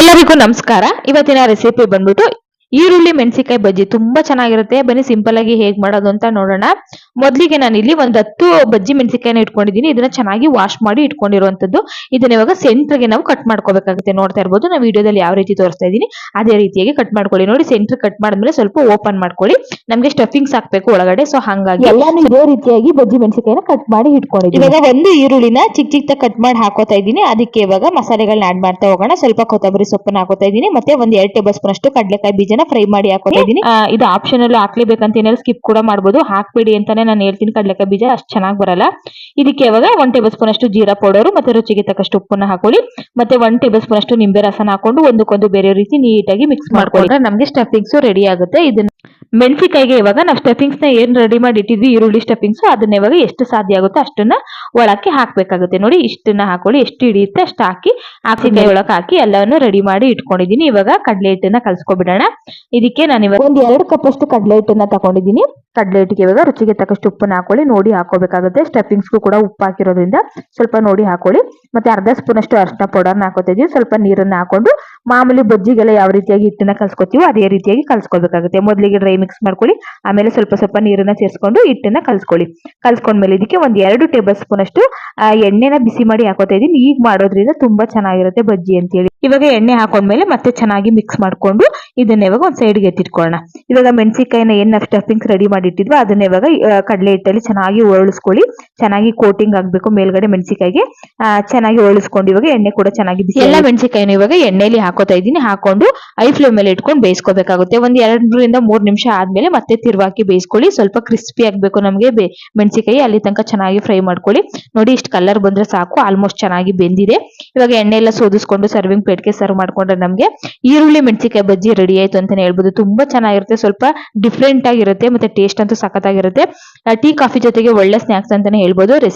ಎಲ್ಲರಿಗೂ ನಮಸ್ಕಾರ. ಇವತ್ತಿನ ರೆಸಿಪಿ ಬಂದ್ಬಿಟ್ಟು ಈರುಳ್ಳಿ ಮೆಣಸಿಕಾಯಿ ಬಜ್ಜಿ ತುಂಬಾ ಚೆನ್ನಾಗಿರುತ್ತೆ. ಬನ್ನಿ ಸಿಂಪಲ್ ಆಗಿ ಹೇಗ್ ಮಾಡೋದು ಅಂತ ನೋಡೋಣ. ಮೊದಲಿಗೆ ನಾನು ಇಲ್ಲಿ ಒಂದ್ ಹತ್ತು ಬಜ್ಜಿ ಮೆಣಸಿಕಾಯಿನ ಇಟ್ಕೊಂಡಿದ್ದೀನಿ. ಇದನ್ನ ಚೆನ್ನಾಗಿ ವಾಶ್ ಮಾಡಿ ಇಟ್ಕೊಂಡಿರುವಂತದ್ದು. ಇದನ್ನ ಇವಾಗ ಗೆ ನಾವು ಕಟ್ ಮಾಡ್ಕೋಬೇಕಾಗುತ್ತೆ. ನೋಡ್ತಾ ಇರ್ಬೋದು. ನಾವು ವಿಡಿಯೋದಲ್ಲಿ ಯಾವ ರೀತಿ ತೋರಿಸ್ತಾ ಇದ್ದೀನಿ. ಅದೇ ರೀತಿಯಾಗಿ ಕಟ್ ಮಾಡ್ಕೊಳ್ಳಿ. ನೋಡಿ ಸೆಂಟರ್ ಕಟ್ ಮಾಡಿದ್ಮೇಲೆ ಸ್ವಲ್ಪ ಓಪನ್ ಮಾಡ್ಕೊಳ್ಳಿ. ನಮ್ಗೆ ಸ್ಟಫಿಂಗ್ಸ್ ಹಾಕ್ಬೇಕು ಒಳಗಡೆ. ಸೊ ಹಂಗಾಗಿ ಎಲ್ಲಾನು ಇದೇ ರೀತಿಯಾಗಿ ಬಜ್ಜಿ ಮೆಣಸಿಕಾಯಿನ ಕಟ್ ಮಾಡಿ ಇಟ್ಕೊಂಡಿದ್ದೀನಿ. ಇವಾಗ ಒಂದು ಈರುಳ್ಳಿನ ಚಿಕ್ಕ ಚಿಕ್ಕ ಕಟ್ ಮಾಡಿ ಹಾಕೋತಾ ಇದ್ದೀನಿ. ಅದಕ್ಕೆ ಇವಾಗ ಮಸಾಲೆಗಳನ್ನ ಆಡ್ ಮಾಡ್ತಾ ಹೋಗೋಣ. ಸ್ವಲ್ಪ ಕೊತ್ತಂಬರಿ ಸೊಪ್ಪನ್ನ ಹಾಕೋತಾ ಇದ್ದೀನಿ. ಮತ್ತೆ ಒಂದ್ ಎರಡು ಟೇಬಲ್ ಸ್ಪೂನ್ ಅಷ್ಟು ಕಡಲೆಕಾಯಿ ಬೀಜನ ಫ್ರೈ ಮಾಡಿ ಹಾಕೋತಾ ಇದ್ದೀನಿ ಇದು ಆಪ್ಷನಲ್ ಹಾಕ್ಲೇಬೇಕಂತ ಏನಾದ್ರು ಸ್ಕಿಪ್ ಕೂಡ ಮಾಡ್ಬೋದು. ಹಾಕ್ಬೇಡಿ ಅಂತಾನೆ ನಾನು ಹೇಳ್ತೀನಿ. ಕಡಲೆಕಾಯಿ ಬೀಜ ಅಷ್ಟು ಚೆನ್ನಾಗಿ ಬರಲ್ಲ. ಇದಕ್ಕೆ ಇವಾಗ ಒನ್ ಟೇಬಲ್ ಸ್ಪೂನ್ ಅಷ್ಟು ಜೀರಾ ಪೌಡರ್ ಮತ್ತೆ ರುಚಿಗೆ ತಕ್ಕಷ್ಟು ಉಪ್ಪನ್ನ ಹಾಕೊಳ್ಳಿ. ಮತ್ತೆ ಒನ್ ಟೇಬಲ್ ಸ್ಪೂನ್ ಅಷ್ಟು ನಿಂಬೆ ರಸನ ಹಾಕೊಂಡು ಒಂದಕ್ಕೊಂದು ಬೇರೆ ರೀತಿ ನೀಟಾಗಿ ಮಿಕ್ಸ್ ಮಾಡ್ಕೊಂಡ್ರೆ ನಮ್ಗೆ ಸ್ಟಫಿಂಗ್ಸ್ ರೆಡಿ ಆಗುತ್ತೆ. ಇದನ್ನ ಮೆಣಸಿಕಾಯಿಗೆ ಇವಾಗ ನಾವು ಸ್ಟಫಿಂಗ್ಸ್ನ ಏನ್ ರೆಡಿ ಮಾಡಿ ಇಟ್ಟಿದ್ವಿ ಈರುಳ್ಳಿ ಸ್ಟಫಿಂಗ್ಸ್ ಅದನ್ನ ಇವಾಗ ಎಷ್ಟು ಸಾಧ್ಯ ಆಗುತ್ತೋ ಅಷ್ಟನ್ನ ಒಳಕ್ಕೆ ಹಾಕಬೇಕಾಗುತ್ತೆ. ನೋಡಿ ಇಷ್ಟನ್ನ ಹಾಕೊಳ್ಳಿ ಎಷ್ಟು ಹಿಡಿಯುತ್ತೆ ಅಷ್ಟು ಹಾಕಿ ಹಾಸಿಕಾಯಿ ಒಳಗೆ ಹಾಕಿ ಎಲ್ಲವನ್ನು ರೆಡಿ ಮಾಡಿ ಇಟ್ಕೊಂಡಿದ್ದೀನಿ. ಇವಾಗ ಕಡಲೆ ಹಿಟ್ಟನ್ನ ಕಲ್ಸ್ಕೊಬಿಡೋಣ. ಇದಕ್ಕೆ ನಾನು ಇವಾಗ ಒಂದ್ ಎರಡು ಕಪ್ ಅಷ್ಟು ಕಡಲೆ ಹಿಟ್ಟನ್ನ ತಗೊಂಡಿದ್ದೀನಿ. ಕಡಲೆ ಹಿಟ್ಟಿಗೆ ಇವಾಗ ರುಚಿಗೆ ತಕ್ಕಷ್ಟು ಉಪ್ಪನ್ನ ಹಾಕೊಳ್ಳಿ, ನೋಡಿ ಹಾಕೋಬೇಕಾಗುತ್ತೆ. ಸ್ಟಫಿಂಗ್ಸ್ಗೂ ಕೂಡ ಉಪ್ಪು ಹಾಕಿರೋದ್ರಿಂದ ಸ್ವಲ್ಪ ನೋಡಿ ಹಾಕೊಳ್ಳಿ. ಮತ್ತೆ ಅರ್ಧ ಸ್ಪೂನ್ ಅಷ್ಟು ಅರ್ಶಿನ ಪೌಡರ್ನ ಹಾಕೋತಿದ್ವಿ ಸ್ವಲ್ಪ ನೀರನ್ನ ಹಾಕೊಂಡು ಮಾಮೂಲಿ ಬಜ್ಜಿಗೆಲ್ಲ ಯಾವ ರೀತಿಯಾಗಿ ಹಿಟ್ಟನ್ನ ಕಲ್ಸ್ಕೊತೀವೋ ಅದೇ ರೀತಿಯಾಗಿ ಕಲ್ಸ್ಕೊಬೇಕಾಗುತ್ತೆ ಮೊದಲಿಗೆ ಡ್ರೈ ಮಿಕ್ಸ್ ಮಾಡ್ಕೊಳ್ಳಿ. ಆಮೇಲೆ ಸ್ವಲ್ಪ ಸ್ವಲ್ಪ ನೀರನ್ನ ಸೇರಿಸ್ಕೊಂಡು ಹಿಟ್ಟನ್ನ ಕಲ್ಸ್ಕೊಳ್ಳಿ. ಕಲ್ಸ್ಕೊಂಡ್ಮೇಲೆ ಇದಕ್ಕೆ ಒಂದ್ ಎರಡು ಟೇಬಲ್ ಸ್ಪೂನ್ ಅಷ್ಟು ಎಣ್ಣೆನ ಬಿಸಿ ಮಾಡಿ ಹಾಕೋತಾ ಇದೀನಿ. ಈಗ ಮಾಡೋದ್ರಿಂದ ತುಂಬಾ ಚೆನ್ನಾಗಿರುತ್ತೆ ಬಜ್ಜಿ ಅಂತೇಳಿ. ಇವಾಗ ಎಣ್ಣೆ ಹಾಕೊಂಡ್ಮೇಲೆ ಮತ್ತೆ ಚೆನ್ನಾಗಿ ಮಿಕ್ಸ್ ಮಾಡ್ಕೊಂಡು ಇದನ್ನ ಇವಾಗ ಒಂದ್ ಸೈಡ್ಗೆ ಎತ್ತಿಟ್ಕೊಳ್ಳೋಣ. ಇವಾಗ ಮೆಣಸಿಕಾಯಿನ ಏನ್ ಸ್ಟಫಿಂಗ್ಸ್ ರೆಡಿ ಮಾಡಿಟ್ಟಿದ್ವಿ. ಅದನ್ನ ಇವಾಗ ಕಡಲೆ ಹಿಟ್ಟಲ್ಲಿ ಚೆನ್ನಾಗಿ ಒರಳಿಸ್ಕೊಳ್ಳಿ. ಚೆನ್ನಾಗಿ ಕೋಟಿಂಗ್ ಆಗ್ಬೇಕು ಮೇಲ್ಗಡೆ ಮೆಣಸಿಕಾಯಿಗೆ ಚೆನ್ನಾಗಿ ಒರಳಿಸ್ಕೊಂಡು ಇವಾಗ ಎಣ್ಣೆ ಕೂಡ ಚೆನ್ನಾಗಿ ಬಿಸಿ ಎಲ್ಲ ಮೆಣಸಿಕಾಯಿನ ಇವಾಗ ಎಣ್ಣೆಲಿ ಹಾಕೋತಾ ಇದ್ದೀನಿ. ಹಾಕೊಂಡು ಐ ಫ್ಲೇಮ್ ಮೇಲೆ ಇಟ್ಕೊಂಡು ಬೇಯಿಸ್ಕೋಬೇಕಾಗುತ್ತೆ. ಒಂದ್ ಎರಡರಿಂದ ಮೂರ್ ನಿಮಿಷ ಆದ್ಮೇಲೆ ಮತ್ತೆ ತಿರುವಾಕಿ ಬೇಯಿಸ್ಕೊಳ್ಳಿ. ಸ್ವಲ್ಪ ಕ್ರಿಸ್ಪಿ ಆಗ್ಬೇಕು ನಮಗೆ. ಮೆಣಸಿಕಾಯಿ ಅಲ್ಲಿ ತನಕ ಚೆನ್ನಾಗಿ ಫ್ರೈ ಮಾಡ್ಕೊಳ್ಳಿ. ನೋಡಿ ಇಷ್ಟು ಕಲರ್ ಬಂದ್ರೆ ಸಾಕು. ಆಲ್ಮೋಸ್ಟ್ ಚೆನ್ನಾಗಿ ಬೆಂದಿದೆ. ಇವಾಗ ಎಣ್ಣೆ ಎಲ್ಲ ಸೋದಿಸ್ಕೊಂಡು ಸರ್ವಿಂಗ್ ಪ್ಲೇಟ್ಗೆ ಸರ್ವ್ ಮಾಡ್ಕೊಂಡ್ರೆ ನಮಗೆ ಈರುಳ್ಳಿ ಮೆಣಸಿಕಾಯಿ ಬಜ್ಜಿ ರೆಡಿ ಆಯ್ತು ಅಂತಾನೆ ಹೇಳ್ಬೋದು. ತುಂಬಾ ಚೆನ್ನಾಗಿರುತ್ತೆ. ಸ್ವಲ್ಪ ಡಿಫ್ರೆಂಟ್ ಆಗಿರುತ್ತೆ. ಮತ್ತೆ ಟೇಸ್ಟ್ ಅಂತೂ ಸಖತ್ತಾಗಿರುತ್ತೆ. ಟೀ ಕಾಫಿ ಜೊತೆಗೆ ಒಳ್ಳೆ ಸ್ನಾಕ್ಸ್ ಅಂತಾನೆ ಹೇಳ್ಬೋದು. ರೆಸಿಪಿ